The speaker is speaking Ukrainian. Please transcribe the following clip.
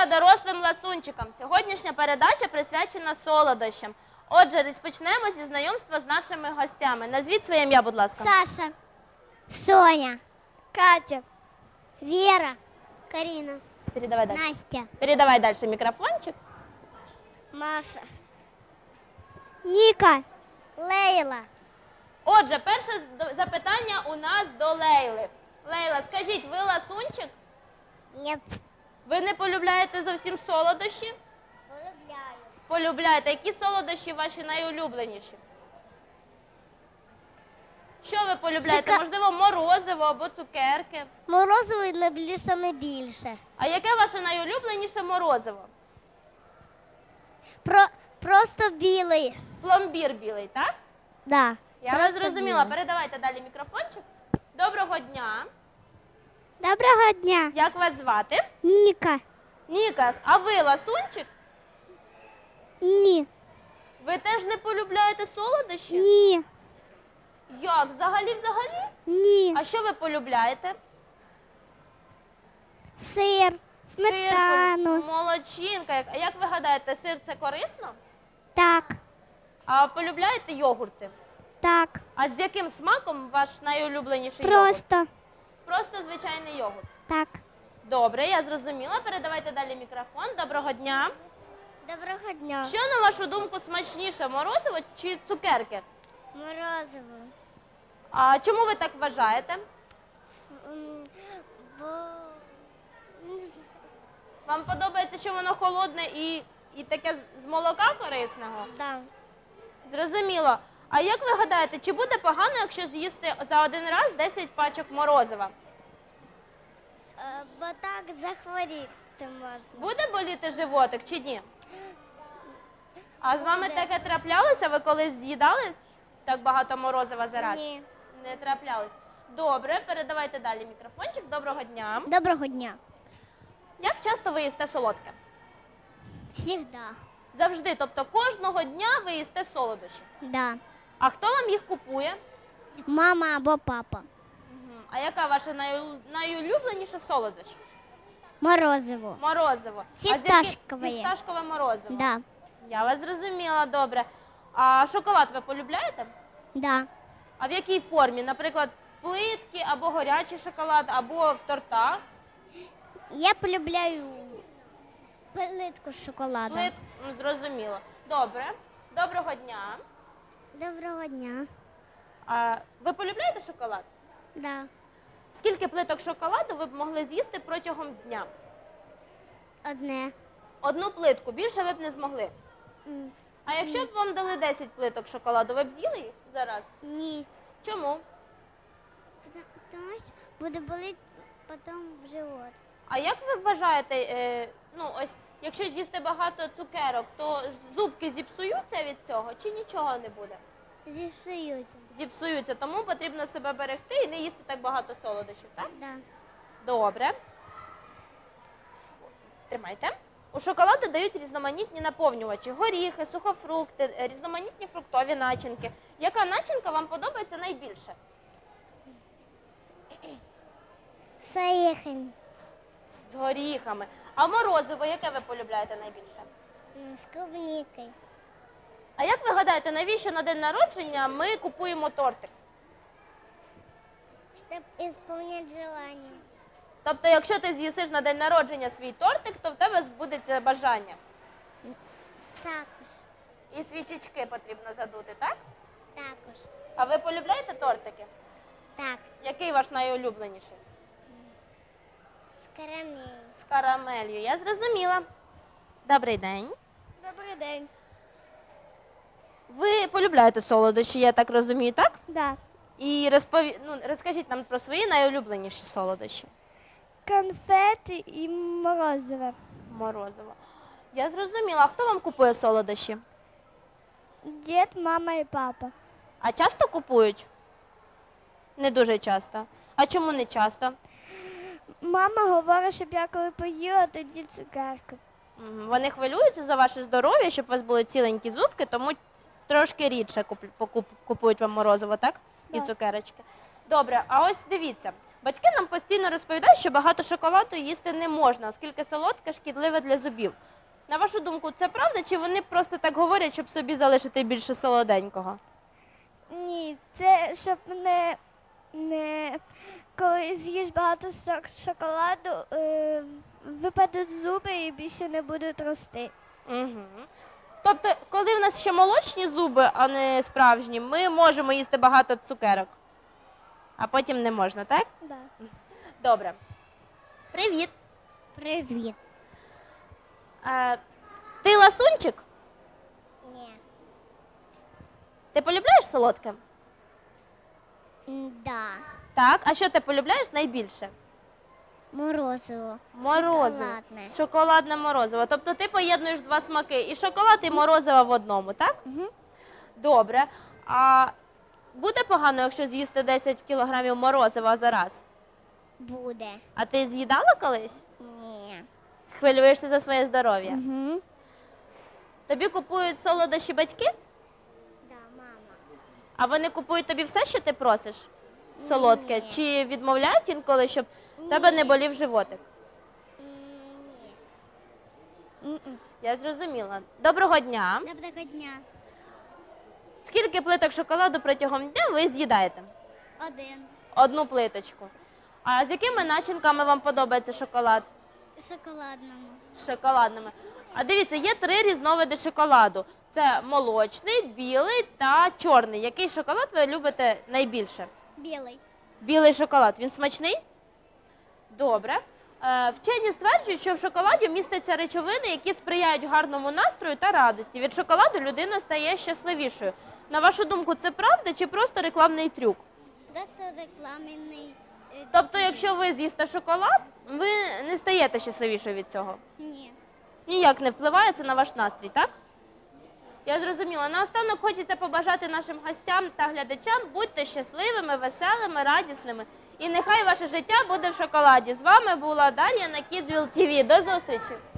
та дорослим ласунчикам. Сьогоднішня передача присвячена солодощам. Отже, розпочнемо зі знайомства з нашими гостями. Назвіть своє ім'я, будь ласка. Саша, Соня, Катя, Вера, Карина, Передавай далі. Настя, Передавай далі мікрофончик. Маша, Ника, Лейла. Отже, перше з- запитання у нас до Лейли. Лейла, скажіть, ви ласунчик? Нет. Ви не полюбляєте зовсім солодощі? Полюбляю. Полюбляєте. Які солодощі ваші найулюбленіші? Що ви полюбляєте? Шока- Можливо, морозиво або цукерки. Морозовий люблю саме більше. А яке ваше найулюбленіше морозиво? Про, просто білий. Пломбір білий, так? Да. Я вас просто зрозуміла. білий. Передавайте далі мікрофончик. Доброго дня. Доброго дня. Як вас звати? Ніка. Нікас, а ви ласунчик? Ні. Ви теж не полюбляєте солодощі? Ні. Як? Взагалі, взагалі? Ні. А що ви полюбляєте? Сир, Сир, полю- молодчинка. Як- А як ви гадаєте, сир це корисно? Так, А полюбляєте йогурти? так. А з яким смаком ваш найулюбленіший йогурт? Просто звичайний йогурт. так. Добре, я зрозуміла. Передавайте далі мікрофон. Доброго дня. Доброго дня. Що на вашу думку смачніше, морозиво чи цукерки? Морозиво. А чому ви так вважаєте? Бо не знаю. Вам подобається, що воно холодне і, і таке з- з молока корисного? Да. Зрозуміло. А як ви гадаєте, чи буде погано, якщо з'їсти за один раз 10 пачок морозива? Е, Бо так захворіти можна. Буде боліти животик чи ні? А з вами Буде. таке траплялося? Ви колись з'їдали так багато морозива за раз? Ні. Не траплялось. Добре, передавайте далі мікрофончик. Доброго дня. Доброго дня. Як часто ви їсте солодке? Всегда. Завжди, тобто кожного дня ви їсте солодощі. Да. А хто вам їх купує? Мама або папа. Мгм. А яка ваша найу- найулюбленіша солодощ? Морозиво. Морозиво. А з яким- Фісташкове. Фісташкове морозиво. Да. Я вас зрозуміла, добре. А шоколад ви полюбляєте? Да. А в якій формі? Наприклад, плитки або горячий шоколад, або в тортах. Я полюбляю плитку з шоколадом. Плит... Ну, зрозуміло. Добре. Доброго дня. Доброго дня. А ви полюбляєте шоколад? Да. Скільки плиток шоколаду ви б могли з'їсти протягом дня? Одне. Одну плитку, більше ви б не змогли. М, А якщо б вам дали 10 плиток шоколаду, ви б з'їли їх зараз? Ні. Чому? Тому що буде боліти потім в живот. А як ви вважаєте, е, ну ось, якщо з'їсти багато цукерок, то ж зубки зіпсуються від цього чи нічого не буде? Зіпсуються. Зіпсуються, тому потрібно себе берегти і не їсти так багато солодощів, так? Да. Добре. Тримайте. У шоколаду дають різноманітні наповнювачі, горіхи, сухофрукти, е, різноманітні фруктові начинки. Яка начинка вам подобається найбільше? Соїхань. З горіхами. А морозиво, яке ви полюбляєте найбільше? З клубникою. А як ви гадаєте, навіщо на день народження ми купуємо тортик? Щоб ісполняти желання. Тобто, якщо ти з'їсиш на день народження свій тортик, то в тебе збудеться бажання. Також. І свічечки потрібно задути, так? Також. А ви полюбляєте тортики? Так. Який ваш найулюбленіший? З карамелью. З карамелью. Я зрозуміла. Добрий день. Добрий день. Ви полюбляєте солодощі, я так розумію, так? Да. І розпові... ну, розкажіть нам про свої найулюбленіші солодощі. Конфети і морозиво. Морозиво. Я зрозуміла. А хто вам купує солодощі? Дід, мама і папа. А часто купують? Не дуже часто. А чому не часто? Мама говорить, щоб я коли поїла, тоді цукерку. Мгм. Вони хвилюються за ваше здоров'я, щоб у вас були ціленькі зубки, тому трошки рідше куп- покуп- купують вам морозиво, так? І цукерочки. Добре, а ось дивіться, Батьки нам постійно розповідають, що багато шоколаду їсти не можна, оскільки солодке шкідливе для зубів. На вашу думку, це правда, чи вони просто так говорять, щоб собі залишити більше солоденького? Ні, це щоб не, не коли з'їш багато шоколаду, е, випадуть зуби і більше не будуть рости. Угу. Тобто, коли в нас ще молочні зуби, а не справжні, ми можемо їсти багато цукерок, а потім не можна, так? Да. Добре. Привіт. Привіт. Е, ти ласунчик? Ні. Ти полюбляєш солодке? Да. Так. А що ти полюбляєш найбільше? Морозиво. Морозиво. Шоколадне. Шоколадне морозиво. Тобто ти поєднуєш два смаки і шоколад, і морозиво в одному, так? Угу. Добре. А буде погано, якщо з'їсти 10 кілограмів морозива за раз? Буде. А ти з'їдала колись? Ні. Хвилюєшся за своє здоров'я? Угу. Тобі купують солодощі батьки, Да, мама. а вони купують тобі все, що ти просиш? Солодке? Чи відмовляють інколи, щоб тебе не болів животик? Ні. Я зрозуміла. Доброго дня. Доброго дня. Скільки плиток шоколаду протягом дня ви з'їдаєте? Один. Одну плиточку. А з якими начинками вам подобається шоколад? Шоколадному. Шоколадними. А дивіться, є три різновиди шоколаду: це молочний, білий та чорний. Який шоколад ви любите найбільше? Білий. Білий шоколад. Він смачний? Добре. Е, Вчені стверджують, що в шоколаді містяться речовини, які сприяють гарному настрою та радості. Від шоколаду людина стає щасливішою. На вашу думку, це правда чи просто рекламний трюк? Просто рекламний. е, Тобто, якщо ви з'їсте шоколад, ви не стаєте щасливішою від цього. Ні. Ніяк не впливає це на ваш настрій, так? Я зрозуміла. Наостанок хочеться побажати нашим гостям та глядачам будьте щасливими, веселими, радісними. І нехай ваше життя буде в шоколаді. З вами була Дар'я на Кідвіл TV. До зустрічі!